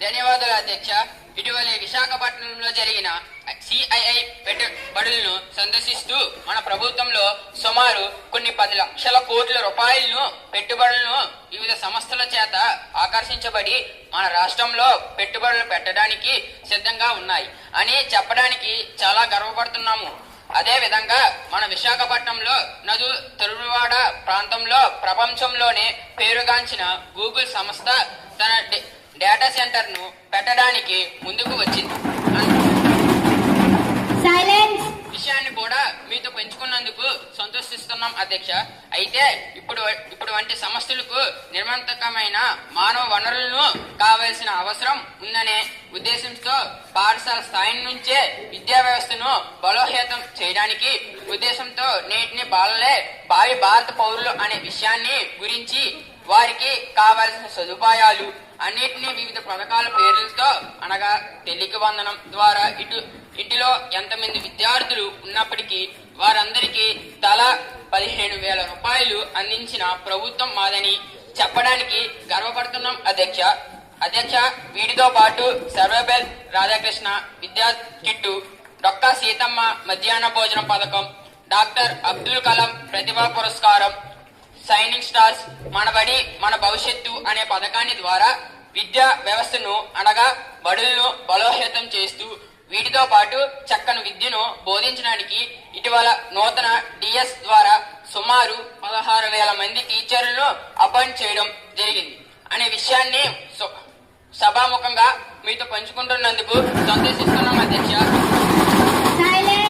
ధన్యవాదాలు అధ్యక్ష. ఇటీవల విశాఖపట్నంలో జరిగిన సిఐఐ పెట్టుబడులను సందర్శిస్తూ మన ప్రభుత్వంలో సుమారు కొన్ని పది లక్షల కోట్ల రూపాయలను పెట్టుబడులను వివిధ సంస్థల చేత ఆకర్షించబడి మన రాష్ట్రంలో పెట్టుబడులు పెట్టడానికి సిద్ధంగా ఉన్నాయి అని చెప్పడానికి చాలా గర్వపడుతున్నాము. అదే విధంగా మన విశాఖపట్నంలో నదు తరువాడ ప్రాంతంలో ప్రపంచంలోనే పేరుగాంచిన గూగుల్ సంస్థ తన డేటా సెంటర్ను పెట్టడానికి ముందుకు వచ్చింది. విషయాన్ని కూడా మీతో పెంచుకున్నందుకు సంతోషిస్తున్నాం అధ్యక్ష. అయితే ఇప్పుడు ఇప్పుడు వంటి సమస్యలకు నిర్మాణకమైన మానవ వనరులను కావాల్సిన అవసరం ఉందనే ఉద్దేశంతో పాఠశాల స్థాయి నుంచే విద్యా వ్యవస్థను బలోపేతం చేయడానికి ఉద్దేశంతో నేటిని బాలలే భావి భారత పౌరులు అనే విషయాన్ని గురించి వారికి కావాల్సిన సదుపాయాలు అన్నిటినీ వివిధ పథకాల పేర్లతో అనగా తెలికి వందనం ద్వారా ఇటు ఇంటిలో ఎంతమంది విద్యార్థులు ఉన్నప్పటికీ వారందరికీ తలా పదిహేను వేల రూపాయలు అందించిన ప్రభుత్వం మాదని చెప్పడానికి గర్వపడుతున్నాం అధ్యక్ష. అధ్యక్ష వీటితో పాటు సర్వేబెల్ రాధాకృష్ణ విద్యా కిట్టు డొక్కా సీతమ్మ మధ్యాహ్న భోజన పథకం డాక్టర్ అబ్దుల్ కలాం ప్రతిభా పురస్కారం సైనింగ్ స్టార్స్ మన బడి మన భవిష్యత్తు అనే పథకాన్ని ద్వారా విద్యా వ్యవస్థను అనగా బడులను బలోపేతం చేస్తూ వీటితో పాటు చక్కని విద్యను బోధించడానికి ఇటీవల నూతన డిఎస్ ద్వారా సుమారు పదహారు వేల మంది టీచర్లను అపాయింట్ చేయడం జరిగింది. అనే విషయాన్ని సభాముఖంగా మీతో పంచుకుంటున్నందుకు సంతోషిస్తున్నాం అధ్యక్ష.